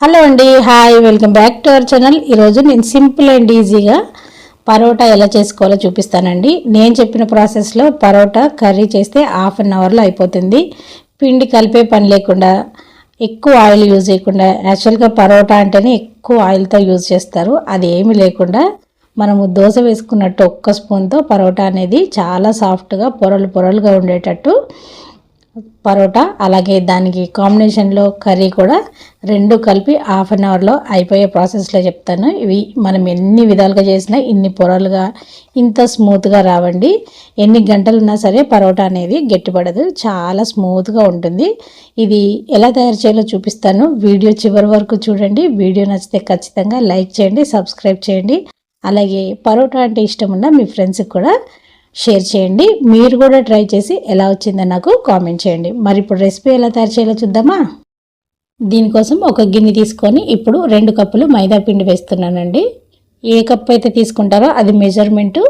Hello అండి hi welcome back to our channel. ఈరోజు నేను సింపుల్ అండ్ ఈజీగా పరోటా ఎలా చేసుకోవాలో చూపిస్తానండి. నేను చెప్పిన ప్రాసెస్లో పరోటా కర్రీ చేస్తే హాఫ్ అన్ అవర్లో అయిపోతుంది. పిండి కలిపే పని లేకుండా ఎక్కువ ఆయిల్ యూజ్ చేయకుండా యాక్చువల్గా పరోటా అంటేనే ఎక్కువ ఆయిల్తో యూజ్ చేస్తారు. అది ఏమీ లేకుండా మనము దోశ వేసుకున్నట్టు ఒక్క స్పూన్తో పరోటా అనేది చాలా సాఫ్ట్గా పొరలు పొరలుగా ఉండేటట్టు పరోటా అలాగే దానికి కాంబినేషన్లో కర్రీ కూడా రెండు కలిపి హాఫ్ అన్ అవర్లో అయిపోయే ప్రాసెస్లో చెప్తాను. ఇవి మనం ఎన్ని విధాలుగా చేసినా ఇన్ని పొరలుగా ఇంత స్మూత్గా రావండి. ఎన్ని గంటలు ఉన్నా సరే పరోటా అనేది గట్టిపడదు. చాలా స్మూత్గా ఉంటుంది. ఇది ఎలా తయారు చేయాలో చూపిస్తాను. వీడియో చివరి వరకు చూడండి. వీడియో నచ్చితే ఖచ్చితంగా లైక్ చేయండి సబ్స్క్రైబ్ చేయండి. అలాగే పరోటా అంటే ఇష్టం ఉన్న మీ ఫ్రెండ్స్కి కూడా షేర్ చేయండి. మీరు కూడా ట్రై చేసి ఎలా వచ్చిందో నాకు కామెంట్ చేయండి. మరి ఇప్పుడు రెసిపీ ఎలా తయారు చేయాలో చూద్దామా? దీనికోసం ఒక గిన్నె తీసుకొని ఇప్పుడు రెండు కప్పులు మైదా పిండి వేస్తున్నానండి. ఏ కప్పు అయితే తీసుకుంటారో అది మెజర్మెంటు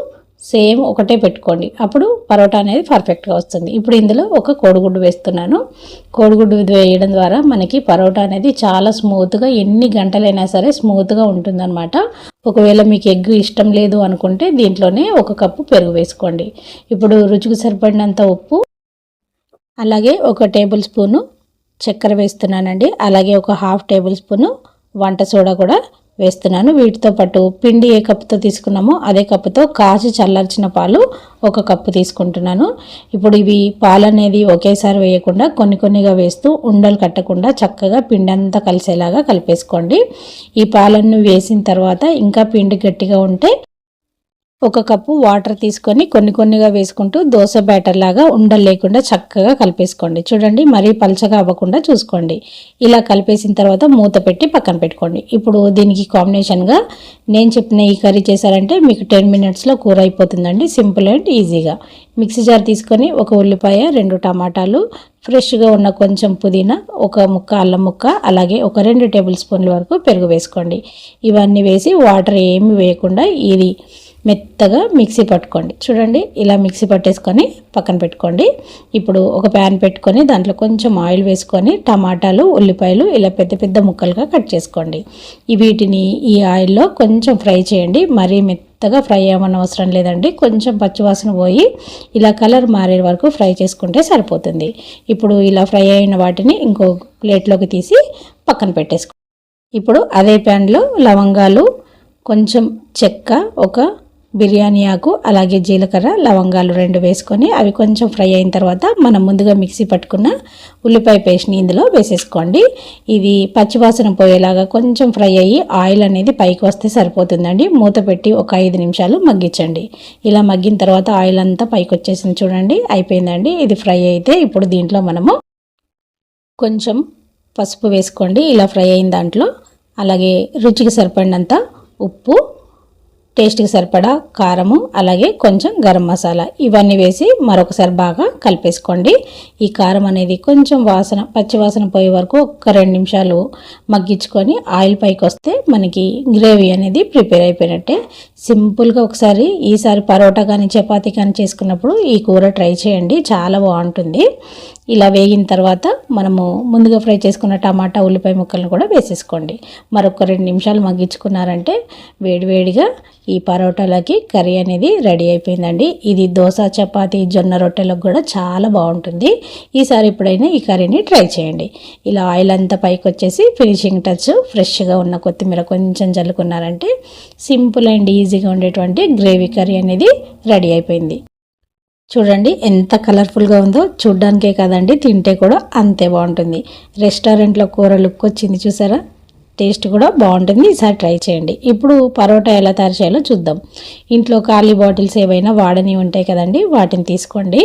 సేమ్ ఒకటే పెట్టుకోండి. అప్పుడు పరోటా అనేది పర్ఫెక్ట్గా వస్తుంది. ఇప్పుడు ఇందులో ఒక కోడిగుడ్డు వేస్తున్నాను. కోడిగుడ్డు వేయడం ద్వారా మనకి పరోటా అనేది చాలా స్మూత్గా ఎన్ని గంటలైనా సరే స్మూత్గా ఉంటుందన్నమాట. ఒకవేళ మీకు ఎగ్ ఇష్టం లేదు అనుకుంటే దీంట్లోనే ఒక కప్పు పెరుగు వేసుకోండి. ఇప్పుడు రుచికి సరిపడినంత ఉప్పు అలాగే ఒక టేబుల్ స్పూను చక్కెర వేస్తున్నానండి. అలాగే ఒక హాఫ్ టేబుల్ స్పూను వంట సోడా కూడా వేస్తున్నాను. వీటితో పాటు పిండి ఏ కప్పుతో తీసుకున్నామో అదే కప్పుతో కాచి చల్లార్చిన పాలు ఒక కప్పు తీసుకుంటున్నాను. ఇప్పుడు ఇవి పాలు అనేది ఒకేసారి వేయకుండా కొన్ని కొన్నిగా వేస్తూ ఉండలు కట్టకుండా చక్కగా పిండి అంతా కలిసేలాగా కలిపేసుకోండి. ఈ పాలన్నీ వేసిన తర్వాత ఇంకా పిండి గట్టిగా ఉంటే ఒక కప్పు వాటర్ తీసుకొని కొన్ని కొన్నిగా వేసుకుంటూ దోశ బ్యాటర్ లాగా ఉండలు లేకుండా చక్కగా కలిపేసుకోండి. చూడండి మరీ పలచగా అవ్వకుండా చూసుకోండి. ఇలా కలిపేసిన తర్వాత మూత పెట్టి పక్కన పెట్టుకోండి. ఇప్పుడు దీనికి కాంబినేషన్గా నేను చెప్పిన ఈ కర్రీ చేశారంటే మీకు టెన్ మినిట్స్లో కూర అయిపోతుందండి. సింపుల్ అండ్ ఈజీగా మిక్సీ జార్ తీసుకొని ఒక ఉల్లిపాయ రెండు టమాటాలు ఫ్రెష్గా ఉన్న కొంచెం పుదీనా ఒక ముక్క అల్లం ముక్క అలాగే ఒక రెండు టేబుల్ స్పూన్ల వరకు పెరుగు వేసుకోండి. ఇవన్నీ వేసి వాటర్ ఏమి వేయకుండా ఇది మెత్తగా మిక్సీ పట్టుకోండి. చూడండి ఇలా మిక్సీ పట్టేసుకొని పక్కన పెట్టుకోండి. ఇప్పుడు ఒక ప్యాన్ పెట్టుకొని దాంట్లో కొంచెం ఆయిల్ వేసుకొని టమాటాలు ఉల్లిపాయలు ఇలా పెద్ద పెద్ద ముక్కలుగా కట్ చేసుకోండి. వీటిని ఈ ఆయిల్లో కొంచెం ఫ్రై చేయండి. మరీ మెత్తగా ఫ్రై అవ్వని అవసరం లేదండి. కొంచెం పచ్చివాసన పోయి ఇలా కలర్ మారే వరకు ఫ్రై చేసుకుంటే సరిపోతుంది. ఇప్పుడు ఇలా ఫ్రై అయిన వాటిని ఇంకో ప్లేట్లోకి తీసి పక్కన పెట్టేసుకో ఇప్పుడు అదే ప్యాన్లో లవంగాలు కొంచెం చెక్క ఒక బిర్యానీ ఆకు అలాగే జీలకర్ర లవంగాలు రెండు వేసుకొని అవి కొంచెం ఫ్రై అయిన తర్వాత మనం ముందుగా మిక్సీ పట్టుకున్న ఉల్లిపాయ పేస్ట్ని ఇందులో వేసేసుకోండి. ఇది పచ్చివాసన పోయేలాగా కొంచెం ఫ్రై అయ్యి ఆయిల్ అనేది పైకి వస్తే సరిపోతుందండి. మూత పెట్టి ఒక ఐదు నిమిషాలు మగ్గించండి. ఇలా మగ్గిన తర్వాత ఆయిల్ అంతా పైకి వచ్చేసింది చూడండి అయిపోయిందండి. ఇది ఫ్రై అయితే ఇప్పుడు దీంట్లో మనము కొంచెం పసుపు వేసుకోండి. ఇలా ఫ్రై అయిన దాంట్లో అలాగే రుచికి సరిపడినంత ఉప్పు టేస్ట్కి సరిపడా కారము అలాగే కొంచెం గరం మసాలా ఇవన్నీ వేసి మరొకసారి బాగా కలిపేసుకోండి. ఈ కారం అనేది కొంచెం వాసన పచ్చి వాసన పోయే వరకు ఒక రెండు నిమిషాలు మగ్గించుకొని ఆయిల్ పైకి వస్తే మనకి గ్రేవీ అనేది ప్రిపేర్ అయిపోయినట్టే. సింపుల్గా ఒకసారి ఈసారి పరోటా కానీ చపాతీ కానీ చేసుకున్నప్పుడు ఈ కూర ట్రై చేయండి చాలా బాగుంటుంది. ఇలా వేగిన తర్వాత మనము ముందుగా ఫ్రై చేసుకున్న టమాటా ఉల్లిపాయ ముక్కలను కూడా వేసేసుకోండి. మరొక రెండు నిమిషాలు మగ్గించుకున్నారంటే వేడివేడిగా ఈ పరోటాలకి కర్రీ అనేది రెడీ అయిపోయిందండి. ఇది దోశ చపాతి జొన్న రొట్టెలకు కూడా చాలా బాగుంటుంది. ఈసారి ఎప్పుడైనా ఈ కర్రీని ట్రై చేయండి. ఇలా ఆయిల్ అంతా పైకి వచ్చేసి ఫినిషింగ్ టచ్ ఫ్రెష్గా ఉన్న కొత్తిమీర కొంచెం చల్లుకున్నారంటే సింపుల్ అండ్ ఈజీగా ఉండేటువంటి గ్రేవీ కర్రీ అనేది రెడీ అయిపోయింది. చూడండి ఎంత కలర్ఫుల్గా ఉందో. చూడ్డానికే కాదండి తింటే కూడా అంతే బాగుంటుంది. రెస్టారెంట్లో కూర లుక్ వచ్చింది చూసారా? టేస్ట్ కూడా బాగుంటుంది. ఈసారి ట్రై చేయండి. ఇప్పుడు పరోటా ఎలా తయారు చేయాలో చూద్దాం. ఇంట్లో ఖాళీ బాటిల్స్ ఏవైనా వాడని ఉంటాయి కదండి వాటిని తీసుకోండి.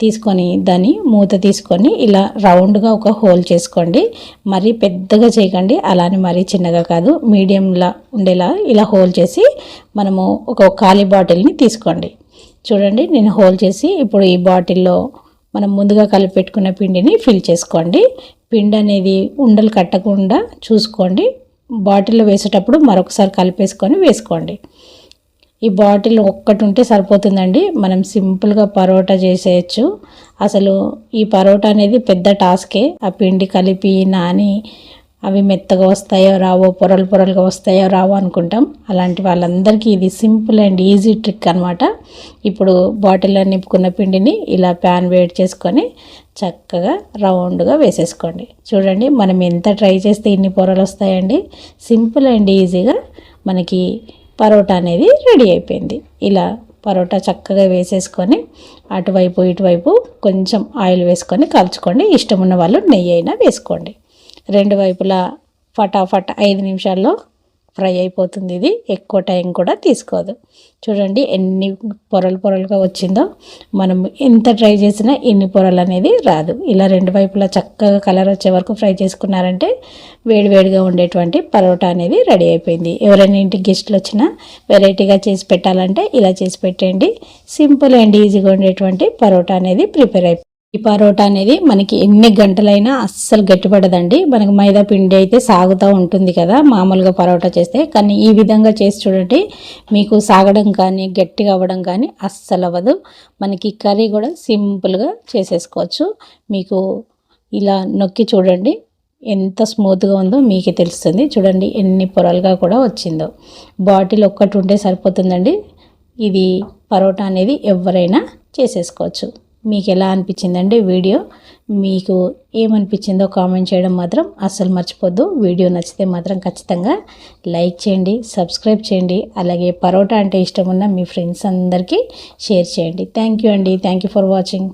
తీసుకొని దాన్ని మూత తీసుకొని ఇలా రౌండ్గా ఒక హోల్ చేసుకోండి. మరీ పెద్దగా చేయకండి అలానే మరీ చిన్నగా కాదు. మీడియంలా ఉండేలా ఇలా హోల్ చేసి మనము ఒక ఖాళీ బాటిల్ని తీసుకోండి. చూడండి నేను హోల్ చేసి ఇప్పుడు ఈ బాటిల్లో మనం ముందుగా కలిపి పెట్టుకున్న పిండిని ఫిల్ చేసుకోండి. పిండి అనేది ఉండలు కట్టకుండా చూసుకోండి. బాటిల్లో వేసేటప్పుడు మరొకసారి కలిపేసుకొని వేసుకోండి. ఈ బాటిల్ ఒక్కటి ఉంటే సరిపోతుందండి. మనం సింపుల్గా పరోటా చేసేయచ్చు. అసలు ఈ పరోటా అనేది పెద్ద టాస్కే. ఆ పిండి కలిపి నాని అవి మెత్తగా వస్తాయో రావో పొరలు పొరలుగా వస్తాయో రావో అనుకుంటాం. అలాంటి వాళ్ళందరికీ ఇది సింపుల్ అండ్ ఈజీ ట్రిక్ అనమాట ఇప్పుడు బాటిల్లో నింపుకున్న పిండిని ఇలా ప్యాన్ వేడి చేసుకొని చక్కగా రౌండ్గా వేసేసుకోండి. చూడండి మనం ఎంత ట్రై చేస్తే ఇన్ని పొరలు వస్తాయండి. సింపుల్ అండ్ ఈజీగా మనకి పరోటా అనేది రెడీ అయిపోయింది. ఇలా పరోటా చక్కగా వేసేసుకొని అటువైపు ఇటువైపు కొంచెం ఆయిల్ వేసుకొని కాల్చుకోండి. ఇష్టం ఉన్న వాళ్ళు నెయ్యి అయినా వేసుకోండి. రెండు వైపులా ఫటాఫట్ ఐదు నిమిషాల్లో ఫ్రై అయిపోతుంది ఇది. ఎక్కువ టైం కూడా తీసుకోదు. చూడండి ఎన్ని పొరలు పొరలుగా వచ్చిందో. మనం ఎంత ట్రై చేసినా ఎన్ని పొరలు అనేది రాదు. ఇలా రెండు వైపులా చక్కగా కలర్ వచ్చే వరకు ఫ్రై చేసుకున్నారంటే వేడివేడిగా ఉండేటువంటి పరోటా అనేది రెడీ అయిపోయింది. ఎవరైనా ఇంటికి గెస్ట్లు వచ్చినా వెరైటీగా చేసి పెట్టాలంటే ఇలా చేసి పెట్టండి సింపుల్ అండ్ ఈజీగా ఉండేటువంటి పరోటా అనేది ప్రిపేర్ అయిపోయింది ఈ పరోటా అనేది మనకి ఎన్ని గంటలైనా అస్సలు గట్టిపడదండి. మనకి మైదా పిండి అయితే సాగుతూ ఉంటుంది కదా మామూలుగా పరోటా చేస్తే. కానీ ఈ విధంగా చేసి చూడండి మీకు సాగడం కానీ గట్టిగా అవ్వడం కానీ అస్సలు అవ్వదు. మనకి కర్రీ కూడా సింపుల్గా చేసేసుకోవచ్చు. మీకు ఇలా నొక్కి చూడండి ఎంత స్మూత్గా ఉందో మీకే తెలుస్తుంది. చూడండి ఎన్ని పొరలుగా కూడా వచ్చిందో. బాటిల్ ఒక్కటి ఉంటే సరిపోతుందండి. ఇది పరోటా అనేది ఎవరైనా చేసేసుకోవచ్చు. మీకు ఎలా అనిపించిందండి వీడియో? మీకు ఏమనిపించిందో కామెంట్ చేయడం మాత్రం అస్సలు మర్చిపోద్దు. వీడియో నచ్చితే మాత్రం ఖచ్చితంగా లైక్ చేయండి సబ్స్క్రైబ్ చేయండి అలాగే పరోటా అంటే ఇష్టం ఉన్న మీ ఫ్రెండ్స్ అందరికీ షేర్ చేయండి. థ్యాంక్ యూ అండి. Thank you for watching.